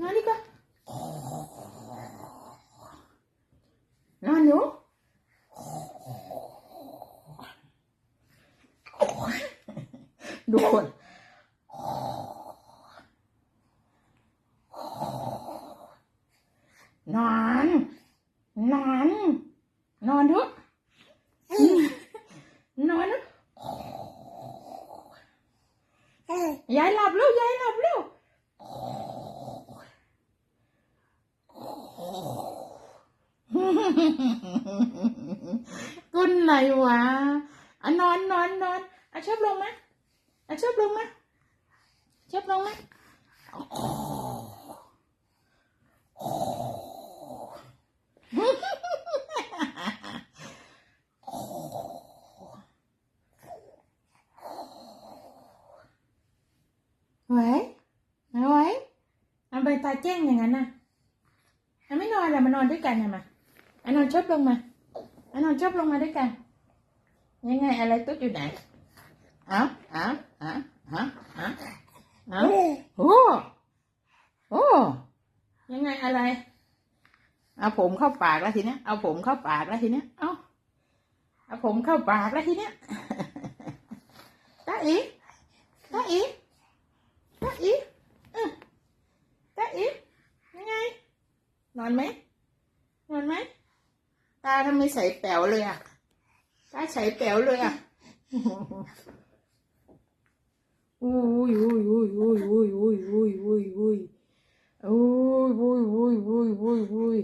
นอนดีกว่านอนหนูดูคนนอน นอน นอนเถอะนอนนะยายหลับแล้วยายหลับแล้ว กุนไหนวะอะนอนนอนนอนอะชอบลงไหมอะชอบลงไหมชอบลงไหมไหวไหวทำไมตาแจ้งอย่างนั้นน่ะอะไม่นอนละมานอนด้วยกันนะมาอะนอนชอบลงมา อะนอนชอบลงมาด้วยกันยังไงอะไรตุ๊ดอยู่ไหนเอ้าเอ้าเอ้าเอ้าเอ้าเอ้าโอ้โอ้ยังไงอะไร เอาผมเข้าปากแล้วทีเนี้ย เอาผมเข้าปากแล้วทีเนี้ย เอาเอาผมเข้าปากแล้วทีเนี้ยตาอีตาอีตาอีเออตาอียังไง นอนไหมนอนไหม ตาทำไมใส่แป๋วเลยอะตาใส่แป๋วเลยอะอุ้ยอุ้ยอุ้ยอุ้ยอุ้ยอุ้ยอุ้ยอุ้ยอุ้ยอุ้ยอุ้ยอุ้ยอุ้ยอุ้ยอุ้ย